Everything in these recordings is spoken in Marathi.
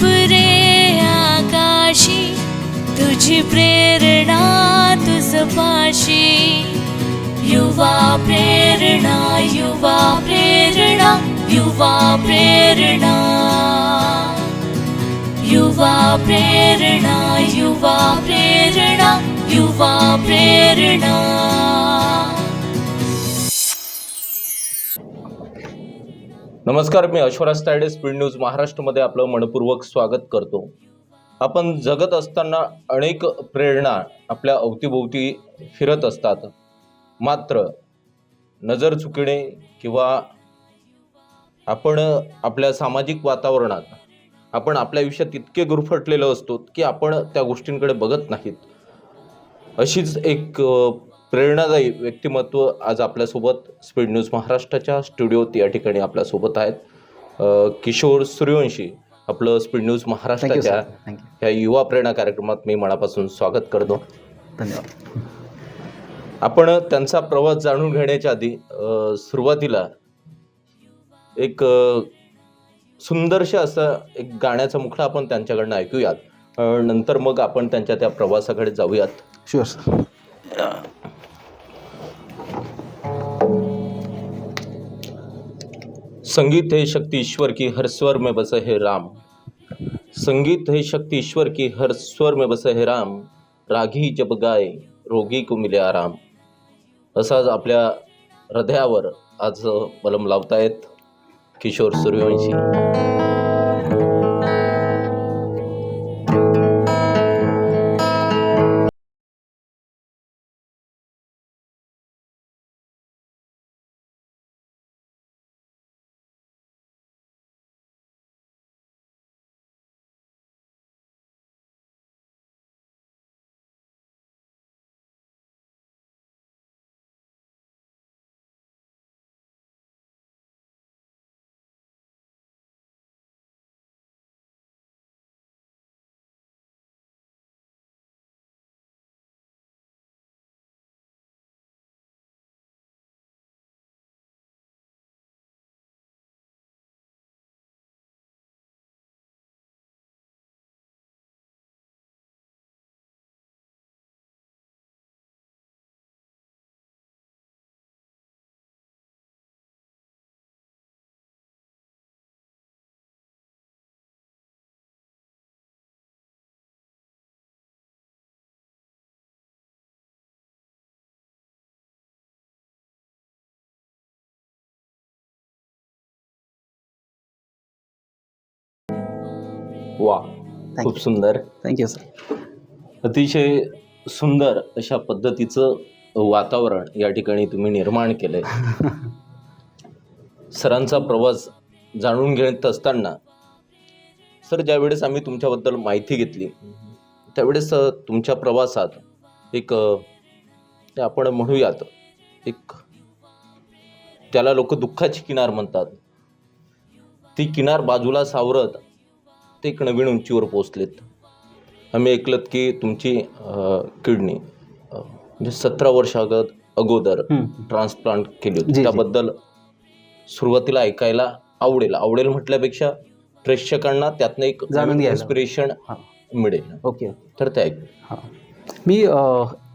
पुरे आकाशी तुझी प्रेरणा युवा प्रेरणा युवा प्रेरणा युवा प्रेरणा. युवा प्रेरणा युवा प्रेरणा युवा प्रेरणा नमस्कार मी अश्वराज तायडे स्पीड न्यूज महाराष्ट्रमध्ये आपलं मनपूर्वक स्वागत करतो. आपण जगत असताना अनेक प्रेरणा आपल्या अवतीभोवती फिरत असतात. मात्र नजर चुकणे किंवा आपण आपल्या सामाजिक वातावरणात आपण आपल्या आयुष्यात इतके गुरफटलेलो असतो की आपण त्या गोष्टींकडे बघत नाहीत. अशीच एक प्रेरणादायी व्यक्तिमत्व आज आपल्यासोबत स्पीड न्यूज महाराष्ट्राच्या स्टुडिओत या ठिकाणी आपल्यासोबत आहेत. किशोर सूर्यवंशी आपलं स्पीड न्यूज महाराष्ट्राच्या ह्या युवा प्रेरणा कार्यक्रमात मी मनापासून स्वागत करतो. धन्यवाद. आपण त्यांचा प्रवास जाणून घेण्याच्या आधी सुरुवातीला एक सुंदरशा असं एक गाण्याचा मुखडा आपण त्यांच्याकडनं ऐकूयात. नंतर मग आपण त्यांच्या त्या प्रवासाकडे जाऊयात. शुअर संगीत है शक्ति ईश्वर की हर स्वर में बसे है राम। संगीत है शक्ति ईश्वर की हर स्वर में बसे है राम। रागी जब गाय रोगी को मिले आराम। असाच आपल्या हृदयावर आज मलम लावतायत किशोर सूर्यवंशी। वा खूप सुंदर. थँक्यू सर अतिशय सुंदर अशा पद्धतीचं वातावरण या ठिकाणी तुम्ही निर्माण केलंय. सरांचा प्रवास जाणून घेत असताना सर ज्यावेळेस आम्ही तुमच्याबद्दल माहिती घेतली त्यावेळेस तुमच्या प्रवासात एक आपण म्हणूयात एक त्याला लोक दुःखाची किनार म्हणतात. ती किनार बाजूला सावरत ते एक नवीन उंचीवर पोचलेत आम्ही ऐकलत की तुमची किडनी म्हणजे सतरा वर्षागत अगोदर. ट्रान्सप्लांट केली होती. त्याबद्दल सुरुवातीला ऐकायला आवडेल. आवडेल म्हटल्यापेक्षा प्रेक्षकांना त्यातनं एक जाणून. इन्स्पिरेशन हां. मिळेल. ओके तर ते ऐक. हां. मी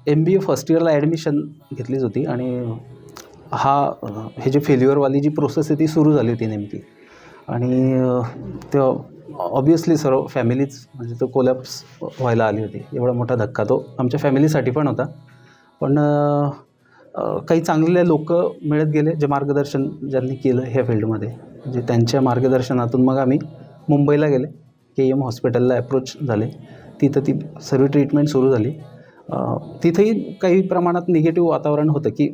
एम बी ए फर्स्ट इयरला ॲडमिशन घेतलीच होती आणि हा हे जे फेल्युअरवाली जी प्रोसेस आहे ती सुरू झाली होती नेमकी. आणि अ, ते ऑब्वियसली सर्व फॅमिलीच म्हणजे तो कोलॅप्स व्हायला आली होती. एवढा मोठा धक्का तो आमच्या फॅमिलीसाठी पण होता. पण काही चांगले लोक मिळत गेले जे मार्गदर्शन ज्यांनी केलं ह्या फील्डमध्ये म्हणजे त्यांच्या मार्गदर्शनातून मग आम्ही मुंबईला गेले. के एम हॉस्पिटलला अप्रोच झाले. तिथं ती सर्व ट्रीटमेंट सुरू झाली. तिथेही काही प्रमाणात निगेटिव्ह वातावरण होतं की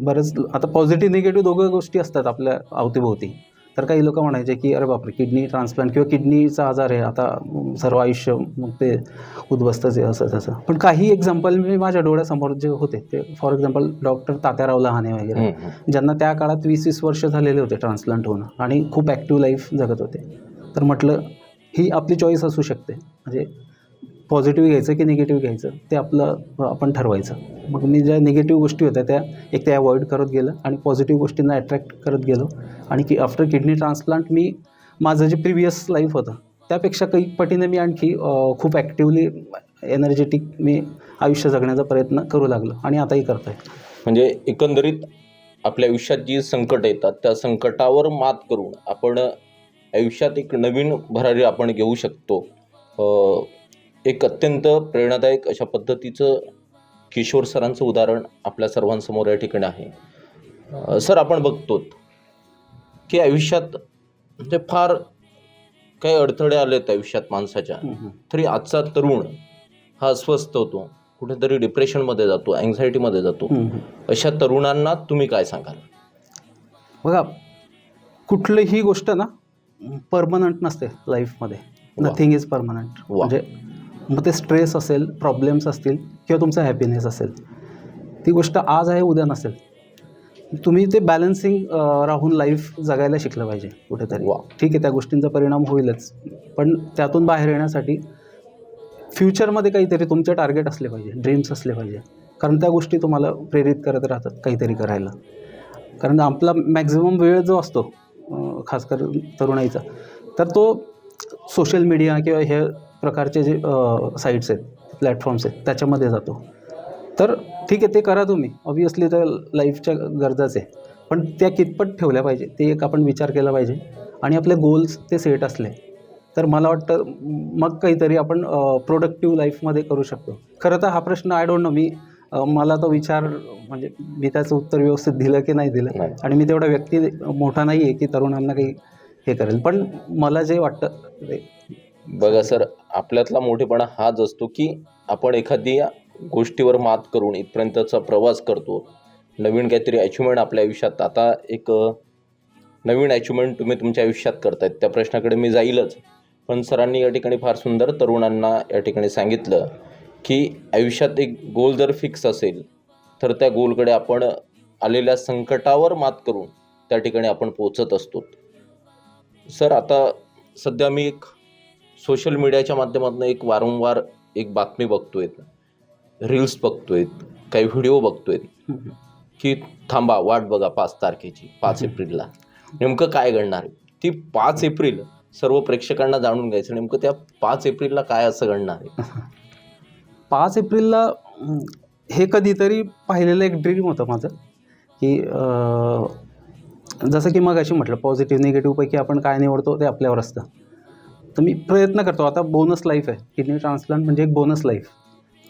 बरंच आता पॉझिटिव्ह निगेटिव्ह दोघं गोष्टी असतात आपल्या अवतीभोवती. तर काही लोक म्हणायचे की अरे बापरे किडनी ट्रान्सप्लांट किंवा किडनीचा आजार आहे आता सर्व आयुष्य मग ते उद्ध्वस्तच आहे असं तसं. पण काही एक्झाम्पल मी माझ्या डोळ्यासमोर जे होते ते for example doctor Tatyarao Lahane वगैरे. ज्यांना त्या काळात वीस वीस वर्ष झालेले होते ट्रान्सप्लांट होणं आणि खूप ॲक्टिव्ह लाईफ जगत होते. तर म्हटलं ही आपली चॉईस असू शकते. म्हणजे पॉझिटिव्ह घ्यायचं की निगेटिव्ह घ्यायचं ते आपलं आपण ठरवायचं. मग मी ज्या निगेटिव्ह गोष्टी होत्या त्या एक त्या अवॉइड करत गेलं आणि पॉझिटिव्ह गोष्टींना अट्रॅक्ट करत गेलो. आणि की आफ्टर किडनी ट्रान्सप्लांट मी माझं जे प्रिव्हियस लाईफ होतं त्यापेक्षा काही पटीने मी आणखी खूप ॲक्टिवली एनर्जेटिक मी आयुष्य जगण्याचा प्रयत्न करू लागलो आणि आताही करतो आहे म्हणजे एकंदरीत आपल्या आयुष्यात जी संकट येतात त्या संकटावर मात करून आपण आयुष्यात एक नवीन भरारी आपण घेऊ शकतो. एक अत्यंत प्रेरणादायक अशा पद्धतीचं किशोर सरांचं उदाहरण आपल्या सर्वांसमोर या ठिकाणी आहे. सर आपण बघतो की आयुष्यात म्हणजे फार काही अडथळे आलेत आयुष्यात माणसाच्या. तरी आजचा तरुण हा अस्वस्थ होतो कुठेतरी डिप्रेशनमध्ये जातो अँझायटीमध्ये जातो. अशा तरुणांना तुम्ही काय सांगाल? बघा कुठलीही गोष्ट ना परमनंट नसते लाईफमध्ये. Nothing is permanent. म्हणजे मग ते स्ट्रेस असेल प्रॉब्लेम्स असतील किंवा तुमचा हॅपीनेस असेल. ती गोष्ट आज आहे उद्या नसेल. तुम्ही ते बॅलन्सिंग राहून लाईफ जगायला शिकलं पाहिजे कुठेतरी. ठीक आहे त्या गोष्टींचा परिणाम होईलच. पण त्यातून बाहेर येण्यासाठी फ्युचरमध्ये काहीतरी तुमचे टार्गेट असले पाहिजे ड्रीम्स असले पाहिजे. कारण त्या गोष्टी तुम्हाला प्रेरित करत राहतात काहीतरी करायला. कारण आपला मॅक्झिमम वेळ जो असतो अं, खास कर तरुणाईचा तर तो सोशल मीडिया किंवा हे प्रकारचे जे साईट्स आहेत प्लॅटफॉर्म्स आहेत त्याच्यामध्ये जातो. तर ठीक आहे ते करा तुम्ही. ऑब्वियसली तर लाईफच्या गरजाच आहे. पण त्या कितपत ठेवल्या पाहिजे ते एक आपण विचार केला पाहिजे. आणि आपले गोल्स ते सेट असले तर मला वाटतं मग काहीतरी आपण प्रोडक्टिव्ह लाईफमध्ये करू शकतो. खरं तर हा प्रश्न आय डोंट नो मी मला तो विचार म्हणजे मी त्याचं उत्तर व्यवस्थित दिलं की नाही दिलं. आणि मी तेवढा व्यक्ती मोठा नाही आहे की तरुणांना काही हे करेल. पण मला जे वाटतं बघा सर आपल्यातला मोठेपणा हाच असतो की आपण एखादी गोष्टीवर मात करून इथपर्यंतचा प्रवास करतो. नवीन काहीतरी अचिव्हमेंट आपल्या आयुष्यात. आता एक नवीन अचिव्हमेंट तुम्ही तुमच्या आयुष्यात करतायत. त्या प्रश्नाकडे मी जाईलच. पण सरांनी या ठिकाणी फार सुंदर तरुणांना या ठिकाणी सांगितलं की आयुष्यात एक गोल जर फिक्स असेल तर त्या गोलकडे आपण आलेल्या संकटावर मात करून त्या ठिकाणी आपण पोचत असतो. सर आता सध्या मी एक सोशल मीडियाच्या माध्यमातून एक वारंवार एक बातमी बघतोय रील्स बघतोय काही व्हिडिओ बघतोय की थांबा वाट बघा पाच तारखेची पाच एप्रिलला. नेमकं काय घडणार? आहे ती पाच एप्रिल सर्व प्रेक्षकांना जाणून घ्यायचं. नेमकं त्या पाच एप्रिलला काय असं घडणार आहे? पाच एप्रिलला हे कधीतरी पाहिलेलं एक ड्रीम होतं माझं. की जसं की मग अशी म्हटलं पॉझिटिव्ह निगेटिव्हपैकी आपण काय निवडतो ते आपल्यावर असतं. तर मी प्रयत्न करतो. आता बोनस लाईफ आहे. किडनी ट्रान्सप्लांट म्हणजे एक बोनस लाईफ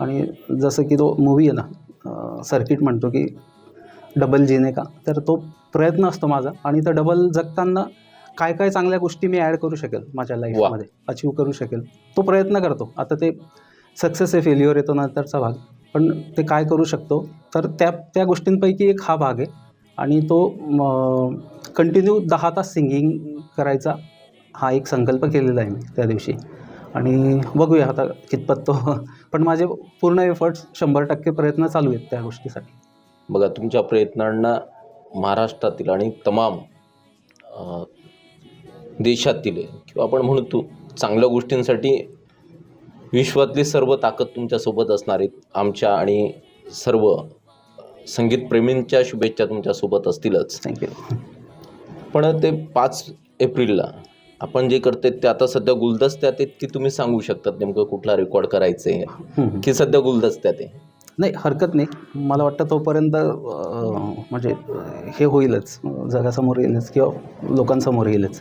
आणि जसं की तो मूवी आहे ना सर्किट म्हणतो की डबल जिने का? तर तो प्रयत्न असतो माझा. आणि तर डबल जगताना काय काय चांगल्या गोष्टी मी ॲड करू शकेल माझ्या लाईफमध्ये अचीव करू शकेल. तो प्रयत्न करतो. आता ते सक्सेस आहे फेल्युअर येतो नंतरचा भाग. पण ते काय करू शकतो? तर त्या त्या गोष्टींपैकी एक हा भाग आहे. आणि तो कंटिन्यू दहा तास सिंगिंग करायचा. हा एक संकल्प केलेला आहे मी त्या दिवशी. आणि बघूया आता कितपत तो पण माझे पूर्ण एफर्ट्स शंभर टक्के प्रयत्न चालू आहेत त्या गोष्टीसाठी. बघा तुमच्या प्रयत्नांना महाराष्ट्रातील आणि तमाम देशातील किंवा आपण म्हणतो चांगल्या गोष्टींसाठी विश्वातली सर्व ताकद तुमच्यासोबत असणार आहेत. आमच्या आणि सर्व संगीतप्रेमींच्या शुभेच्छा तुमच्यासोबत असतीलच. थँक्यू पण ते पाच एप्रिलला आपण जे करते ते आता सध्या गुलदस्त्यात आहेत की तुम्ही सांगू शकतात नेमकं कुठला रेकॉर्ड करायचं आहे की सध्या गुलदस्त्यात आहे नाही हरकत नाही. मला वाटतं तोपर्यंत म्हणजे हे होईलच. जगासमोर येईलच किंवा लोकांसमोर येईलच.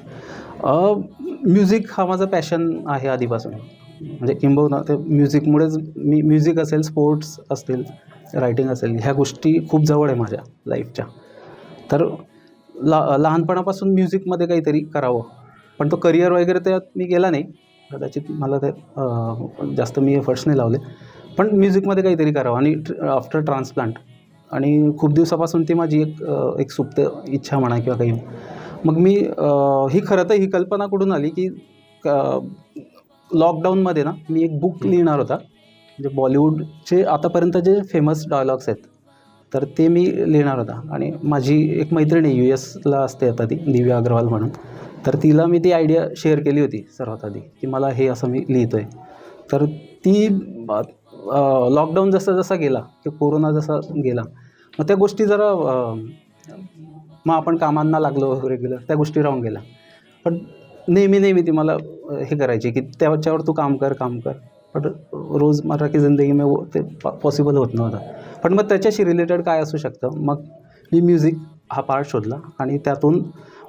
म्युझिक हा माझा पॅशन आहे आधीपासून. म्हणजे किंबहुना ते म्युझिकमुळेच मी म्युझिक असेल स्पोर्ट्स असतील रायटिंग असेल ह्या गोष्टी खूप जवळ आहे माझ्या लाईफच्या तर ला लहानपणापासून म्युझिकमध्ये काहीतरी करावं. पण तो करिअर वगैरे त्यात मी गेला नाही. कदाचित मला ते जास्त मी एफर्ट्स नाही लावले. पण म्युझिकमध्ये काहीतरी करावं आणि आफ्टर ट्रान्सप्लांट. आणि खूप दिवसापासून ती माझी एक एक सुप्त इच्छा म्हणा किंवा काही. मग मी ही खरं तर ही कल्पना कुठून आली की लॉकडाऊनमध्ये ना मी एक बुक लिहिणार होता. म्हणजे बॉलिवूडचे आतापर्यंत जे फेमस डायलॉग्स आहेत तर ते मी लिहिणार होता. आणि माझी एक मैत्रिणी यू एसला असते आता ती दिव्या अग्रवाल म्हणून. तर तिला मी ती आयडिया शेअर केली होती सर्वात आधी की मला हे असं मी लिहितो आहे तर ती लॉकडाऊन जसा जसा गेला किंवा कोरोना जसा गेला मग त्या गोष्टी जरा मग आपण कामांना लागलो रेग्युलर त्या गोष्टी राहून गेल्या. पण नेहमी नेहमी ती मला हे करायची की त्याच्यावर तू काम कर काम कर. पण रोजमर्रा की जिंदगी में वो ते पॉसिबल होत नव्हतं. पण मग त्याच्याशी रिलेटेड काय असू शकतं? मग मी म्युझिक हा पार्ट शोधला आणि त्यातून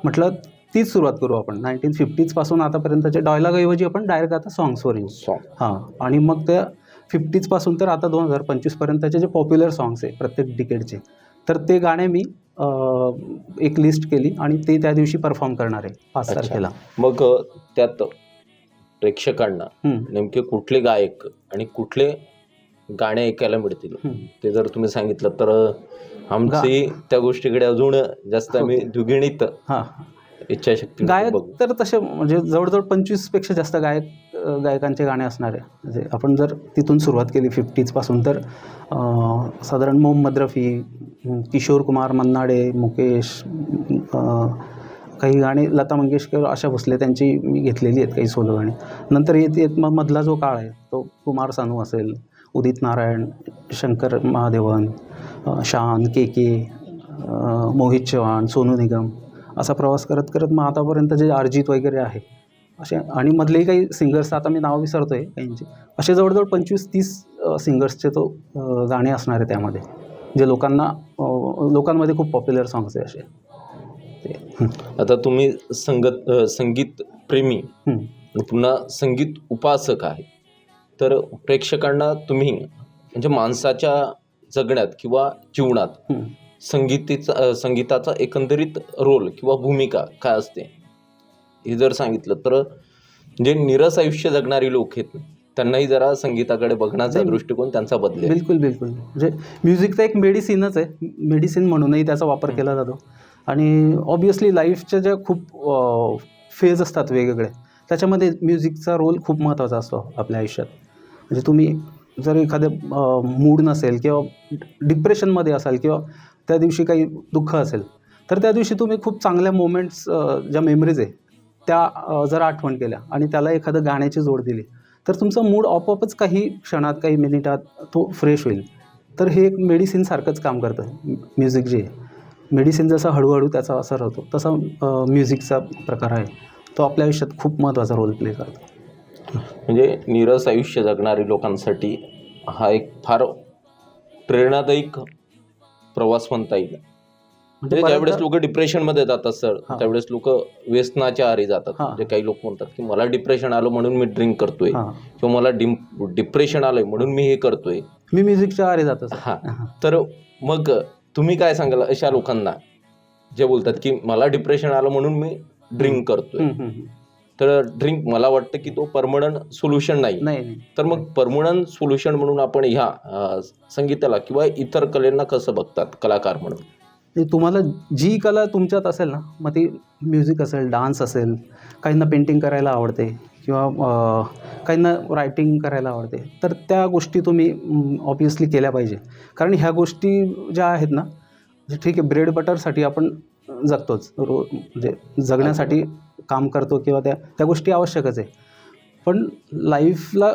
म्हटलं तीच सुरुवात करू आपण. नाईन्टीन फिफ्टीजपासून आतापर्यंतचे डायलॉगऐवजी आपण डायरेक्ट आता सॉंग्सवर येऊ. सॉन्ग हां आणि मग त्या फिफ्टीजपासून तर आता दोन हजार पंचवीसपर्यंतचे जे पॉप्युलर सॉंग्स आहे प्रत्येक डिकेडचे तर ते गाणे मी एक लिस्ट केली आणि ते त्या दिवशी परफॉर्म करणार आहे पाच. तारखेला. मग त्यात प्रेक्षकांना नेमके कुठले गायक आणि कुठले गाणे ऐकायला मिळतील. ते जर तुम्ही सांगितलं तर आमची त्या गोष्टीकडे अजून जास्त आम्ही द्विगुणित हां. इच्छाशक्ती गायक तर तसे म्हणजे जवळजवळ पंचवीसपेक्षा जास्त गायक गायकांचे गाणे असणार आहे. म्हणजे आपण जर तिथून सुरुवात केली फिफ्टीजपासून तर साधारण मोहम्मद रफी किशोर कुमार मन्नाडे मुकेश काही गाणी लता मंगेशकर आशा भोसले त्यांची मी घेतलेली आहेत काही सोलो गाणी. नंतर येत येत मग मधला जो काळ आहे तो कुमार सानू असेल उदित नारायण शंकर महादेवन शान के के मोहित चव्हाण सोनू निगम असा प्रवास करत करत मग आतापर्यंत जे अरिजित वगैरे आहे असे आणि मधलेही काही सिंगर्स आता मी नाव विसरतो आहे काहींचे. असे जवळजवळ पंचवीस तीस सिंगर्सचे तो गाणे असणार आहे त्यामध्ये जे लोकांना लोकांमध्ये खूप पॉप्युलर सॉंग्स आहे असे. ते. आता तुम्ही संगत संगीत प्रेमी पुन्हा संगीत उपासक आहे. तर प्रेक्षकांना तुम्ही म्हणजे माणसाच्या जगण्यात किंवा जीवनात. संगीतीचा संगीताचा एकंदरीत रोल किंवा भूमिका काय असते? हे जर सांगितलं तर जे निरस आयुष्य जगणारी लोक आहेत त्यांनाही जरा संगीताकडे बघण्याचा. दृष्टिकोन त्यांचा बदलेल. बिलकुल बिलकुल. म्हणजे म्युझिक तर एक मेडिसिनच आहे. मेडिसिन म्हणूनही त्याचा वापर केला जातो. आणि ऑब्वियसली लाईफच्या ज्या खूप फेज असतात वेगवेगळे त्याच्यामध्ये म्युझिकचा रोल खूप महत्त्वाचा असतो आपल्या आयुष्यात. म्हणजे तुम्ही जर एखाद्या मूड नसेल किंवा डिप्रेशनमध्ये असाल किंवा त्या दिवशी काही दुःख असेल तर त्या दिवशी तुम्ही खूप चांगल्या मोमेंट्स ज्या मेमरीज आहे त्या जर आठवण केल्या आणि त्याला एखादं गाण्याची जोड दिली. तर तुमचा मूड आपोआपच काही क्षणात काही मिनिटात तो फ्रेश होईल. तर हे एक मेडिसिनसारखंच काम करतं. म्युझिक जे आहे मेडिसिन जसा हळूहळू त्याचा असर होतो तसा म्युझिकचा प्रकार आहे. तो आपल्या आयुष्यात खूप महत्त्वाचा रोल प्ले करतो. म्हणजे निरस आयुष्य जगणारी लोकांसाठी हा एक फार प्रेरणादायक प्रवास म्हणता येईल म्हणजे ज्यावेळेस बऱ्याचदा- लोक डिप्रेशनमध्ये जातात सर. त्यावेळेस लोक व्यसनाच्या आहारी जातात. म्हणजे काही लोक म्हणतात की मला डिप्रेशन आलं म्हणून मी ड्रिंक करतोय किंवा मला डिप्रेशन आलंय म्हणून मी हे करतोय मी म्युझिकच्या आरे जातो. हा. तर मग तुम्ही काय सांगाल अशा लोकांना जे बोलतात की मला डिप्रेशन आलं म्हणून मी ड्रिंक करतोय. तर ड्रिंक मला वाटतं की तो परमनंट सोल्युशन नाही. तर मग परमनंट सोल्युशन म्हणून आपण ह्या संगीताला किंवा इतर कलेंना कसं बघतात? कलाकार म्हणून. तुम्हाला जी कला तुमच्यात असेल ना मग ती म्युझिक असेल डान्स असेल काहींना पेंटिंग करायला आवडते किंवा काहींना रायटिंग करायला आवडते तर त्या गोष्टी तुम्ही ऑब्वियसली केल्या पाहिजे. कारण ह्या गोष्टी ज्या आहेत ना ठीक आहे ब्रेड बटरसाठी आपण जगतोच. रो म्हणजे जगण्यासाठी काम करतो किंवा त्या त्या गोष्टी आवश्यकच आहे. पण लाईफला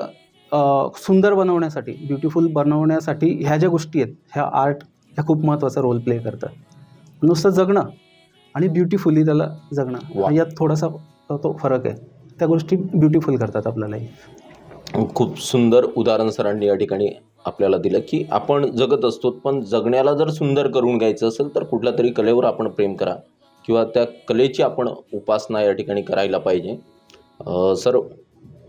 सुंदर बनवण्यासाठी ब्युटिफुल बनवण्यासाठी ह्या ज्या गोष्टी आहेत ह्या आर्ट ह्या खूप महत्त्वाचा रोल प्ले करतात. नुसतं जगणं आणि ब्युटिफुली त्याला जगणं. यात थोडासा तो फरक आहे. त्या गोष्टी ब्युटिफुल करतात आपल्या लाईफ खूप सुंदर उदाहरण सरांनी या ठिकाणी आपल्याला दिलं की आपण जगत असतो पण जगण्याला जर सुंदर करून घ्यायचं असेल तर कुठल्या तरी कलेवर आपण प्रेम करा. किंवा त्या कलेची आपण उपासना या ठिकाणी करायला पाहिजे. सर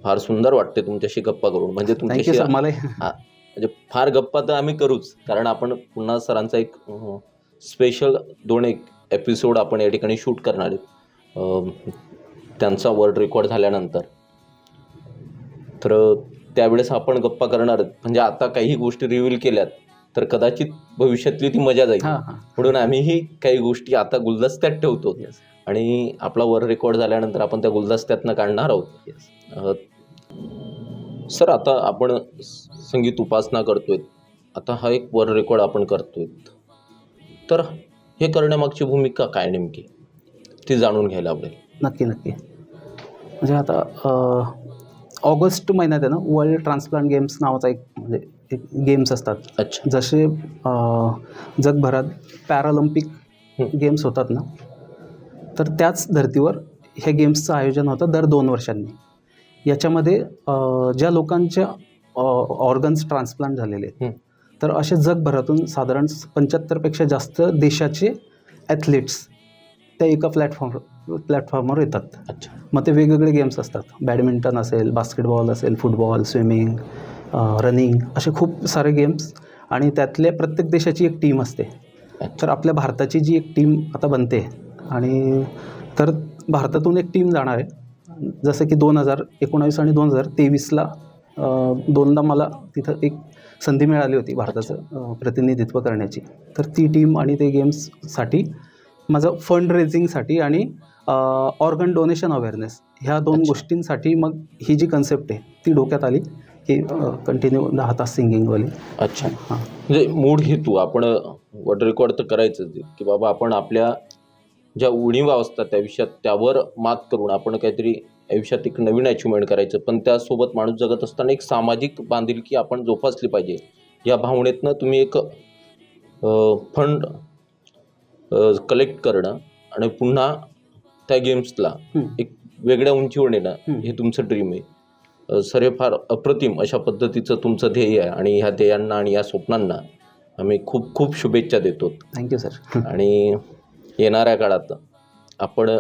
फार सुंदर वाटते तुमच्याशी गप्पा करून. म्हणजे तुमच्याशी मला म्हणजे फार गप्पा तर आम्ही करूच. कारण आपण पुन्हा सरांचा एक स्पेशल दोन एक एपिसोड आपण या ठिकाणी शूट करणार आहेत. त्यांचा वर्ल्ड रेकॉर्ड झाल्यानंतर. तर त्यावेळेस आपण गप्पा करणार. म्हणजे आता काही गोष्टी रिव्हील केल्यात. तर कदाचित भविष्यातली ती मजा जाईल. म्हणून आम्हीही काही गोष्टी आता गुलदस्त्यात ठेवतो. आणि आपला वर्ल्ड रेकॉर्ड झाल्यानंतर आपण त्या गुलदस्त्यातनं काढणार आहोत. सर आता आपण संगीत उपासना करतोय. आता हा एक वर्ल्ड रेकॉर्ड आपण करतोय. तर हे करण्यामागची भूमिका काय नेमकी? ती जाणून घ्यायला आवडेल. नक्की नक्की. म्हणजे आता ऑगस्ट महिन्यात आहे ना वर्ल्ड ट्रान्सप्लांट गेम्स नावाचा एक म्हणजे एक गेम्स असतात. अच्छा. जसे जगभरात पॅरालिम्पिक हं. गेम्स होतात ना तर त्याच धर्तीवर ह्या गेम्सचं आयोजन होतं दर दोन वर्षांनी. याच्यामध्ये ज्या लोकांच्या ऑर्गन्स ट्रान्सप्लांट झालेले आहेत हं. तर असे जगभरातून साधारण पंच्याहत्तरपेक्षा जास्त देशाचे ॲथलीट्स त्या एका प्लॅटफॉर्म प्लॅटफॉर्मवर येतात. अच्छा. मग ते वेगवेगळे गेम्स असतात. बॅडमिंटन असेल बास्केटबॉल असेल फुटबॉल स्विमिंग रनिंग असे खूप सारे गेम्स आणि त्यातल्या प्रत्येक देशाची एक टीम असते. तर आपल्या भारताची जी एक टीम आता बनते आणि तर भारतातून एक टीम जाणार आहे. जसं की दोन हजार एकोणावीस आणि दोन हजार तेवीसला दोनदा मला तिथं एक संधी मिळाली होती भारताचं प्रतिनिधित्व करण्याची. तर ती टीम आणि ते गेम्ससाठी माझं फंड रेझिंगसाठी आणि ऑर्गन डोनेशन अवेअरनेस ह्या दोन. गोष्टींसाठी मग ही जी कन्सेप्ट आहे ती डोक्यात आली. की कंटिन्यू दहा तास सिंगिंगवाली अच्छा. हां. म्हणजे मूळ हेतू आपण वर्ड रेकॉर्ड तर करायचंच आहे की बाबा आपण आपल्या ज्या उणीवा असतात त्या आयुष्यात त्यावर मात करून आपण काहीतरी आयुष्यात एक नवीन अचिव्हमेंट करायचं. पण त्यासोबत माणूस जगत असताना एक सामाजिक बांधिलकी आपण जोपासली पाहिजे. या भावनेतनं तुम्ही एक फंड कलेक्ट करणं आणि पुन्हा त्या गेम्सला. एक वेगळ्या उंचीवर नेणं हं. तुमचं ड्रीम आहे. सर फार अप्रतिम अशा पद्धतीचं तुमचं ध्येय आहे आणि ह्या ध्येयांना आणि या स्वप्नांना आम्ही खूप खूप शुभेच्छा देतो. Thank you sir. आणि येणाऱ्या काळात आपण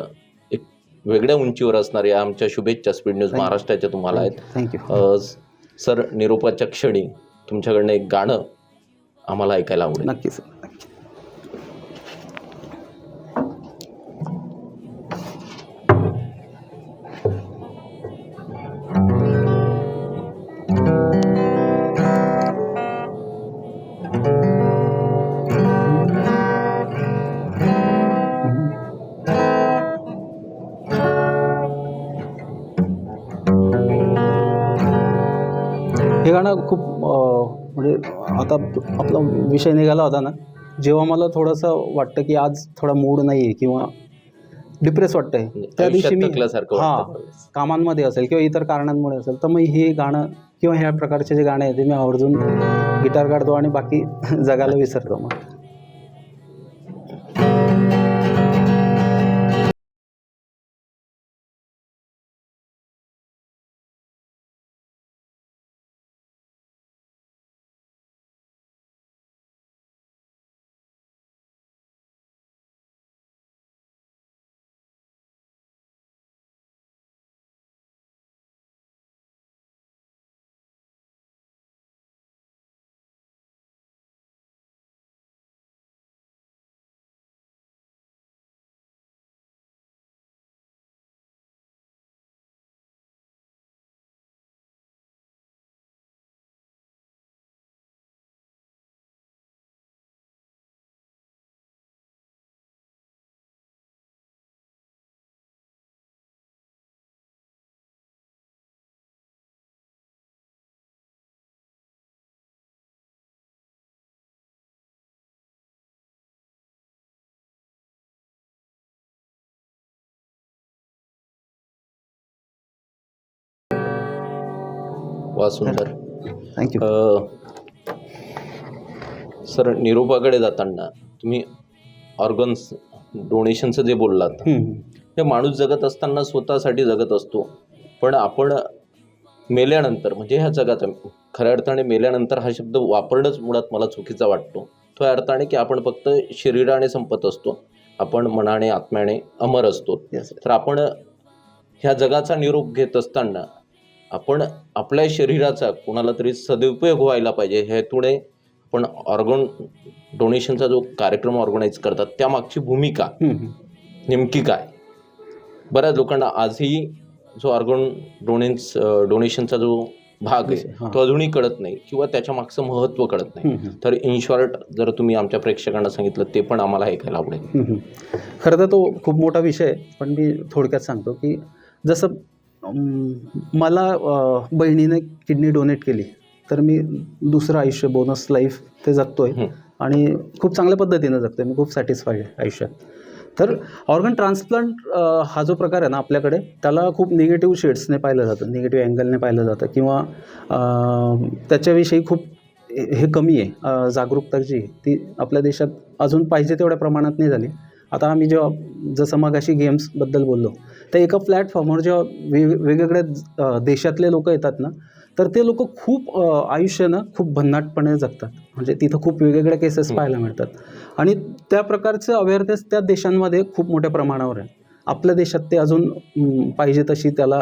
एक वेगळ्या उंचीवर असणाऱ्या आमच्या शुभेच्छा स्पीड न्यूज. महाराष्ट्राच्या तुम्हाला आहेत. थँक्यू सर निरोपाच्या क्षणी तुमच्याकडनं एक गाणं आम्हाला ऐकायला आवडेल. नक्की सर. आपला विषय निघाला होता ना जेव्हा मला थोडंसं वाटतं की आज थोडा मूड नाही आहे किंवा डिप्रेस वाटतं आहे त्या दिवशी मी हां कामांमध्ये असेल किंवा इतर कारणांमुळे असेल तर मग हे गाणं किंवा ह्या प्रकारचे जे गाणे आहेत ते मी आवर्जून गिटार काढतो आणि बाकी जगाला विसरतो मग. वा सुंदर. थँक्यू सर निरोपाकडे जाताना तुम्ही ऑर्गन्स डोनेशनचं जे बोललात हे माणूस जगत असताना स्वतःसाठी जगत असतो. पण आपण मेल्यानंतर म्हणजे ह्या जगात खऱ्या अर्थाने मेल्यानंतर हा शब्द वापरणंच मुळात मला चुकीचा वाटतो. तो या अर्थाने की आपण फक्त शरीराने संपत असतो. आपण मनाने आत्म्याने अमर असतो. तर आपण ह्या जगाचा निरोप घेत असताना आपण आपल्या शरीराचा कोणाला तरी सदुपयोग व्हायला पाहिजे हेतुने आपण ऑर्गन डोनेशनचा जो कार्यक्रम ऑर्गनाईज करतात त्यामागची भूमिका नेमकी काय? बऱ्याच लोकांना आजही जो ऑर्गन डोनेन्स डोनेशनचा जो भाग आहे हां. तो अजूनही कळत नाही किंवा त्याच्या मागचं महत्त्व कळत नाही. तर इन शॉर्ट जर तुम्ही आमच्या प्रेक्षकांना सांगितलं ते पण आम्हाला ऐकायला आवडेल. खरं तर तो खूप मोठा विषय आहे पण मी थोडक्यात सांगतो की जसं मला बहिणीने किडनी डोनेट केली. तर मी दुसरं आयुष्य बोनस लाईफ ते जगतोय. हं. आणि खूप चांगल्या पद्धतीनं जगतोय. मी खूप सॅटिस्फाईड आहे आयुष्यात. तर ऑर्गन ट्रान्सप्लांट हा जो प्रकार आहे ना आपल्याकडे त्याला खूप निगेटिव्ह शेड्सने पाहिलं जातं. निगेटिव्ह अँगलने पाहिलं जातं. किंवा त्याच्याविषयी खूप हे कमी आहे. जागरूकता जी आहे ती आपल्या देशात अजून पाहिजे तेवढ्या प्रमाणात नाही झाली. आता आम्ही जेव्हा जसं मग अशी गेम्सबद्दल बोललो तर एका प्लॅटफॉर्मवर जेव्हा वेग वेगवेगळ्या देशातले लोक येतात ना तर ते लोक खूप अ, आयुष्य ना खूप भन्नाटपणे जगतात. म्हणजे तिथं खूप वेगवेगळ्या केसेस पाहायला मिळतात. आणि त्या प्रकारचं अवेअरनेस त्या देशांमध्ये खूप मोठ्या प्रमाणावर आहे. आपल्या देशात ते अजून पाहिजे तशी त्याला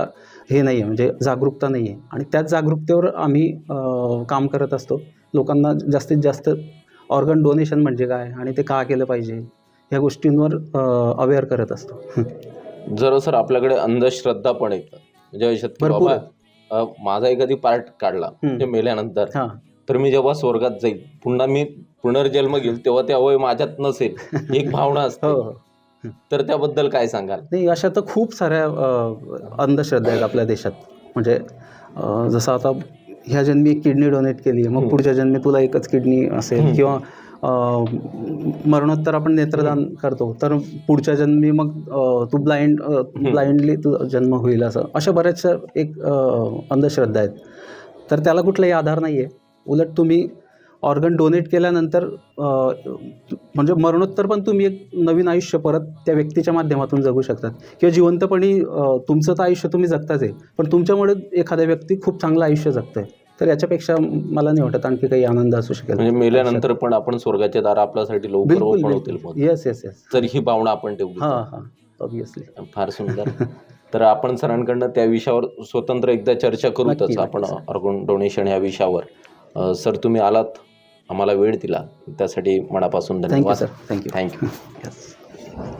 हे नाही आहे म्हणजे जागरूकता नाही आहे आणि त्याच जागरूकतेवर आम्ही काम करत असतो. लोकांना जास्तीत जास्त ऑर्गन डोनेशन म्हणजे काय? आणि ते का केलं पाहिजे? ह्या गोष्टींवर अवेअर करत असतो. जर सर आपल्याकडे अंधश्रद्धा पण येतात म्हणजे बाबा अ, माझा एखादी पार्ट काढला म्हणजे मेल्यानंतर हां. तर मी जेव्हा स्वर्गात जाईल पुन्हा मी पुनर्जन्म घेईल तेव्हा ते अवय माझ्यात नसेल एक भावना असते. हो हो. तर त्याबद्दल काय सांगाल? नाही अशा तर खूप साऱ्या अंधश्रद्धा आहेत आपल्या देशात. म्हणजे जसं आता ह्या जन्मी एक किडनी डोनेट केली आहे मग पुढच्या जन्मी तुला एकच किडनी असेल किंवा मरणोत्तर आपण नेत्रदान करतो. तर पुढच्या जन्मी मग तू ब्लाइंड ब्लाइंडली तू जन्म होईल असं. अशा बऱ्याचशा एक अंधश्रद्धा आहेत. तर त्याला कुठलाही आधार नाही आहे उलट तुम्ही ऑर्गन डोनेट केल्यानंतर म्हणजे मरणोत्तर पण तुम्ही एक नवीन आयुष्य परत त्या व्यक्तीच्या माध्यमातून जगू शकतात. किंवा जिवंतपणी तुमचं तर आयुष्य तुम्ही जगताच आहे. पण तुमच्यामुळे एखाद्या व्यक्ती खूप चांगलं आयुष्य जगतोय. तर याच्यापेक्षा मला नाही वाटत आणखी काही आनंद असू शकेल. म्हणजे मेल्यानंतर पण आपण स्वर्गाचे दार आपल्यासाठी लवकर ओपन होतील येस येस येस तर ही भावना आपण ठेवली हां हां. ऑब्विसली फार सुंदर. तर आपण सरांकडनं त्या विषयावर स्वतंत्र एकदा चर्चा करूतच आपण. ऑर्गन डोनेशन या विषयावर. सर तुम्ही आलात. आम्हाला वेळ दिला. त्यासाठी मनापासून धन्यवाद. सर थँक्यू थँक्यू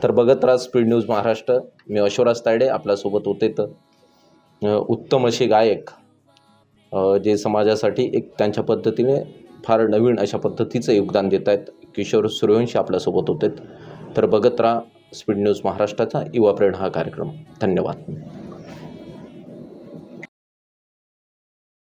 तर बघत राहा स्पीड न्यूज महाराष्ट्र. मी अश्वराज तायडे आपल्यासोबत होते तर. उत्तम असे गायक. जे समाजासाठी एक त्यांच्या पद्धतीने फार नवीन अशा पद्धतीचं योगदान देत आहेत. किशोर सूर्यवंशी आपल्यासोबत होते. तर बघत राहा स्पीड न्यूज महाराष्ट्राचा युवा प्रेरणा हा कार्यक्रम. धन्यवाद.